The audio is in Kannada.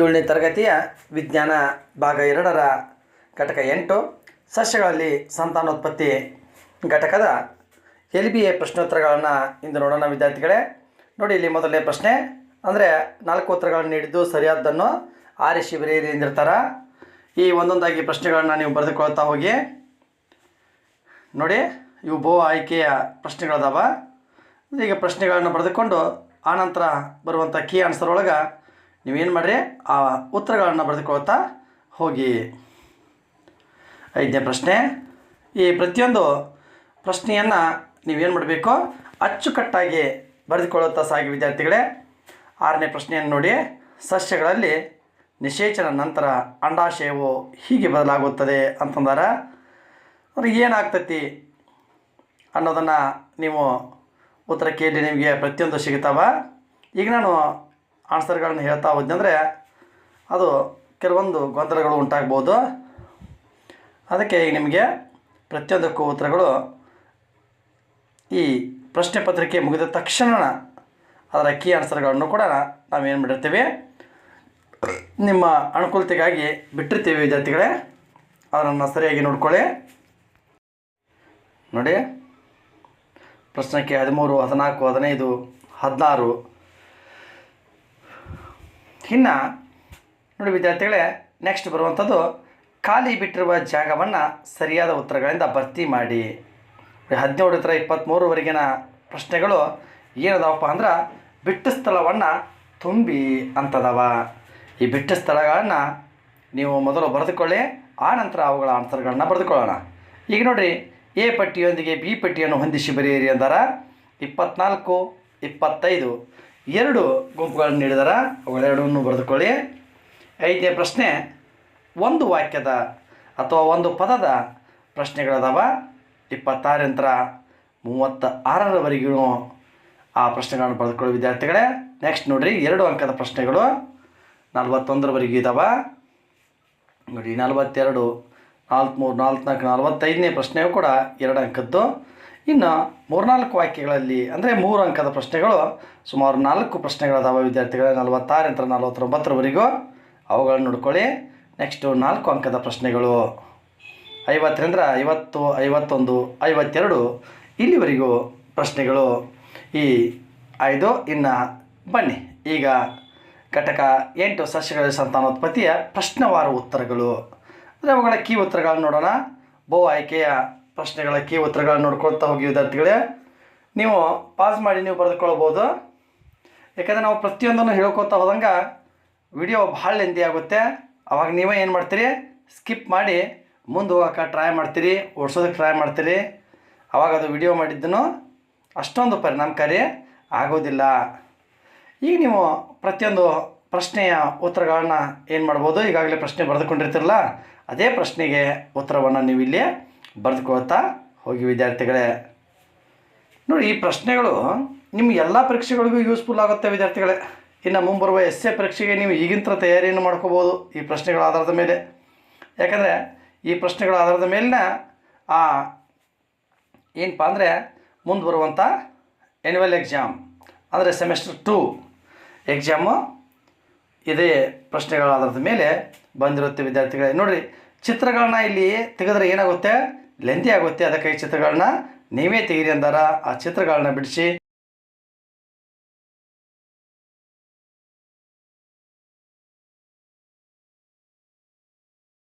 ಏಳನೇ ತರಗತಿಯ ವಿಜ್ಞಾನ ಭಾಗ ಎರಡರ ಘಟಕ ಎಂಟು, ಸಸ್ಯಗಳಲ್ಲಿ ಸಂತಾನೋತ್ಪತ್ತಿ ಘಟಕದ ಎಲ್ ಬಿ ಎ ಪ್ರಶ್ನೋತ್ತರಗಳನ್ನು ಇಂದು ನೋಡೋಣ ವಿದ್ಯಾರ್ಥಿಗಳೇ. ನೋಡಿ, ಇಲ್ಲಿ ಮೊದಲನೇ ಪ್ರಶ್ನೆ. ಅಂದರೆ ನಾಲ್ಕು ಉತ್ತರಗಳನ್ನು ನೀಡಿದ್ದು ಸರಿಯಾದ್ದನ್ನು ಆರಿಸಿ ಬರೆಯಿರಿ ಎಂದಿರ್ತಾರೆ ಈ ಒಂದೊಂದಾಗಿ ಪ್ರಶ್ನೆಗಳನ್ನು ನೀವು ಬರೆದುಕೊಳ್ತಾ ಹೋಗಿ. ನೋಡಿ, ಇವು ಬಹು ಆಯ್ಕೆಯ ಪ್ರಶ್ನೆಗಳದಾವ. ಈಗ ಪ್ರಶ್ನೆಗಳನ್ನು ಬರೆದುಕೊಂಡು ಆನಂತರ ಬರುವಂಥ ಕೀ ಆನ್ಸರ್ ಒಳಗೆ ನೀವೇನು ಮಾಡಿರಿ? ಆ ಉತ್ತರಗಳನ್ನು ಬರೆದುಕೊಳ್ತಾ ಹೋಗಿ. ಐದನೇ ಪ್ರಶ್ನೆ. ಈ ಪ್ರತಿಯೊಂದು ಪ್ರಶ್ನೆಯನ್ನು ನೀವೇನು ಮಾಡಬೇಕು? ಅಚ್ಚುಕಟ್ಟಾಗಿ ಬರೆದುಕೊಳ್ಳುತ್ತಾ ಸಾಗಿ ವಿದ್ಯಾರ್ಥಿಗಳೇ, ಆರನೇ ಪ್ರಶ್ನೆಯನ್ನು ನೋಡಿ. ಸಸ್ಯಗಳಲ್ಲಿ ನಿಷೇಚನ ನಂತರ ಅಂಡಾಶಯವು ಹೀಗೆ ಬದಲಾಗುತ್ತದೆ ಅಂತಂದಾರ. ಅವ್ರಿಗೆ ಏನಾಗ್ತೈತಿ ಅನ್ನೋದನ್ನು ನೀವು ಉತ್ತರ ಕೇಳಿ ನಿಮಗೆ ಪ್ರತಿಯೊಂದು ಸಿಗ್ತಾವ ಈಗ ನಾನು ಆನ್ಸರ್ಗಳನ್ನು ಹೇಳ್ತಾ ಹೋದ್ನಂದರೆ ಅದು ಕೆಲವೊಂದು ಗೊಂದಲಗಳು ಉಂಟಾಗ್ಬೋದು. ಅದಕ್ಕೆ ಈಗ ನಿಮಗೆ ಪ್ರತಿಯೊಂದಕ್ಕೂ ಉತ್ತರಗಳು ಈ ಪ್ರಶ್ನೆ ಪತ್ರಿಕೆ ಮುಗಿದ ತಕ್ಷಣ ಅದರ ಕೀ ಆನ್ಸರ್ಗಳನ್ನು ಕೂಡ ನಾವೇನು ಮಾಡಿರ್ತೀವಿ, ನಿಮ್ಮ ಅನುಕೂಲತೆಗಾಗಿ ಬಿಟ್ಟಿರ್ತೀವಿ ವಿದ್ಯಾರ್ಥಿಗಳೇ. ಅದನ್ನು ಸರಿಯಾಗಿ ನೋಡ್ಕೊಳ್ಳಿ. ನೋಡಿ, ಪ್ರಶ್ನೆಗೆ ಹದಿಮೂರು, ಹದಿನಾಲ್ಕು, ಹದಿನೈದು, ಹದಿನಾರು. ಇನ್ನು ನೋಡಿ ವಿದ್ಯಾರ್ಥಿಗಳೇ ನೆಕ್ಸ್ಟ್ ಬರುವಂಥದ್ದು ಖಾಲಿ ಬಿಟ್ಟಿರುವ ಜಾಗವನ್ನು ಸರಿಯಾದ ಉತ್ತರಗಳಿಂದ ಭರ್ತಿ ಮಾಡಿ. ಹದಿನೇಳು ಹತ್ರ ಇಪ್ಪತ್ತ್ಮೂರವರೆಗಿನ ಪ್ರಶ್ನೆಗಳು ಏನದಾವಪ್ಪ ಅಂದ್ರೆ ಬಿಟ್ಟ ಸ್ಥಳವನ್ನು ತುಂಬಿ ಅಂತದವ. ಈ ಬಿಟ್ಟ ಸ್ಥಳಗಳನ್ನು ನೀವು ಮೊದಲು ಬರೆದುಕೊಳ್ಳಿ, ಆ ನಂತರ ಅವುಗಳ ಆನ್ಸರ್ಗಳನ್ನ ಬರೆದುಕೊಳ್ಳೋಣ. ಈಗ ನೋಡಿರಿ ಎ ಪಟ್ಟಿಯೊಂದಿಗೆ ಬಿ ಪಟ್ಟಿಯನ್ನು ಹೊಂದಿಸಿ ಬರೆಯಿರಿ ಅಂದಾರ. ಇಪ್ಪತ್ನಾಲ್ಕು, ಇಪ್ಪತ್ತೈದು ಎರಡು ಗುಂಪುಗಳನ್ನು ನೀಡಿದಾರ. ಅವುಗಳೆರಡನ್ನು ಬರೆದುಕೊಳ್ಳಿ. ಐದನೇ ಪ್ರಶ್ನೆ, ಒಂದು ವಾಕ್ಯದ ಅಥವಾ ಒಂದು ಪದದ ಪ್ರಶ್ನೆಗಳದಾವ. ಇಪ್ಪತ್ತಾರಂತರ ಮೂವತ್ತ ಆರರವರೆಗೂ ಆ ಪ್ರಶ್ನೆಗಳನ್ನು ಬರೆದುಕೊಳ್ಳಿ ವಿದ್ಯಾರ್ಥಿಗಳೇ. ನೆಕ್ಸ್ಟ್ ನೋಡಿರಿ, ಎರಡು ಅಂಕದ ಪ್ರಶ್ನೆಗಳು. ನಲ್ವತ್ತೊಂದರವರೆಗೂ ಇದ್ದಾವೆ ನೋಡಿ, ನಲವತ್ತೆರಡು ನಾಲ್ಕು ಮೂರು ನಾಲ್ಕು ನಾಲ್ಕು ನಲವತ್ತೈದನೇ ಪ್ರಶ್ನೆಯು ಕೂಡ ಎರಡು ಅಂಕದ್ದು. ಇನ್ನು ಮೂರ್ನಾಲ್ಕು ವಾಕ್ಯಗಳಲ್ಲಿ ಅಂದರೆ ಮೂರು ಅಂಕದ ಪ್ರಶ್ನೆಗಳು, ಸುಮಾರು ನಾಲ್ಕು ಪ್ರಶ್ನೆಗಳದಾವೆ ವಿದ್ಯಾರ್ಥಿಗಳ ನಲವತ್ತಾರರಿಂದ ನಲವತ್ತೊಂಬತ್ತರವರೆಗೂ ಅವುಗಳನ್ನು ನೋಡ್ಕೊಳ್ಳಿ. ನೆಕ್ಸ್ಟು ನಾಲ್ಕು ಅಂಕದ ಪ್ರಶ್ನೆಗಳು. ಐವತ್ತರಿಂದ ಐವತ್ತು, ಐವತ್ತೊಂದು, ಐವತ್ತೆರಡು, ಇಲ್ಲಿವರೆಗೂ ಪ್ರಶ್ನೆಗಳು. ಈ ಐದು, ಇನ್ನು ಬನ್ನಿ. ಈಗ ಘಟಕ ಎಂಟು ಸಸ್ಯಗಳ ಸಂತಾನೋತ್ಪತ್ತಿಯ ಪ್ರಶ್ನವಾರ ಉತ್ತರಗಳು. ಅಂದರೆ ಅವುಗಳ ಕೀ ಉತ್ತರಗಳನ್ನು ನೋಡೋಣ. ಬಹು ಆಯ್ಕೆಯ ಪ್ರಶ್ನೆಗಳ ಕೀ ಉತ್ತರಗಳನ್ನು ನೋಡ್ಕೊಳ್ತಾ ಹೋಗಿ ವಿದ್ಯಾರ್ಥಿಗಳೇ, ನೀವು ಪಾಸ್ ಮಾಡಿ ನೀವು ಬರೆದುಕೊಳ್ಬೋದು. ಯಾಕಂದರೆ ನಾವು ಪ್ರತಿಯೊಂದನ್ನು ಹೇಳ್ಕೊತಾ ಹೋದಂಗೆ ವಿಡಿಯೋ ಭಾಳ ಲೆಂದಿ ಆಗುತ್ತೆ. ಅವಾಗ ನೀವೇ ಏನು ಮಾಡ್ತೀರಿ? ಸ್ಕಿಪ್ ಮಾಡಿ ಮುಂದೆ ಹೋಗೋಕೆ ಟ್ರೈ ಮಾಡ್ತೀರಿ, ಓಡಿಸೋದಕ್ಕೆ ಟ್ರೈ ಮಾಡ್ತೀರಿ. ಅವಾಗ ಅದು ವಿಡಿಯೋ ಮಾಡಿದ್ದನ್ನು ಅಷ್ಟೊಂದು ಪರಿಣಾಮಕಾರಿ ಆಗೋದಿಲ್ಲ. ಈಗ ನೀವು ಪ್ರತಿಯೊಂದು ಪ್ರಶ್ನೆಯ ಉತ್ತರಗಳನ್ನು ಏನು ಮಾಡ್ಬೋದು? ಈಗಾಗಲೇ ಪ್ರಶ್ನೆ ಬರೆದುಕೊಂಡಿರ್ತಿರಲ್ಲ, ಅದೇ ಪ್ರಶ್ನೆಗೆ ಉತ್ತರವನ್ನು ನೀವು ಇಲ್ಲಿ ಬರೆದುಕೊಳ್ತಾ ಹೋಗಿ ವಿದ್ಯಾರ್ಥಿಗಳೇ. ನೋಡಿ, ಈ ಪ್ರಶ್ನೆಗಳು ನಿಮ್ಮ ಎಲ್ಲ ಪರೀಕ್ಷೆಗಳಿಗೂ ಯೂಸ್ಫುಲ್ ಆಗುತ್ತೆ ವಿದ್ಯಾರ್ಥಿಗಳೇ. ಇನ್ನು ಮುಂಬರುವ ಎಸ್ ಎ ಪರೀಕ್ಷೆಗೆ ನೀವು ಈಗಿಂತರ ತಯಾರಿಯನ್ನು ಮಾಡ್ಕೋಬೋದು ಈ ಪ್ರಶ್ನೆಗಳ ಆಧಾರದ ಮೇಲೆ. ಯಾಕಂದರೆ ಈ ಪ್ರಶ್ನೆಗಳ ಆಧಾರದ ಮೇಲಿನ ಆ ಏನಪ್ಪ ಅಂದರೆ ಮುಂದೆ ಬರುವಂಥ ಎನ್ಯುವಲ್ ಎಕ್ಸಾಮ್ ಅಂದರೆ ಸೆಮೆಸ್ಟರ್ ಟೂ ಎಕ್ಸಾಮು ಇದೇ ಪ್ರಶ್ನೆಗಳ ಆಧಾರದ ಮೇಲೆ ಬಂದಿರುತ್ತೆ ವಿದ್ಯಾರ್ಥಿಗಳೇ. ನೋಡಿರಿ, ಚಿತ್ರಗಳನ್ನ ಇಲ್ಲಿ ತೆಗೆದ್ರೆ ಏನಾಗುತ್ತೆ? ಲೆಂದಿ ಆಗುತ್ತೆ ಅದಕ್ಕೆ ಈ ಚಿತ್ರಗಳನ್ನ ನೀವೇ ತೆಗೀರಿ ಅಂದಾರ. ಆ ಚಿತ್ರಗಳನ್ನ ಬಿಡಿಸಿ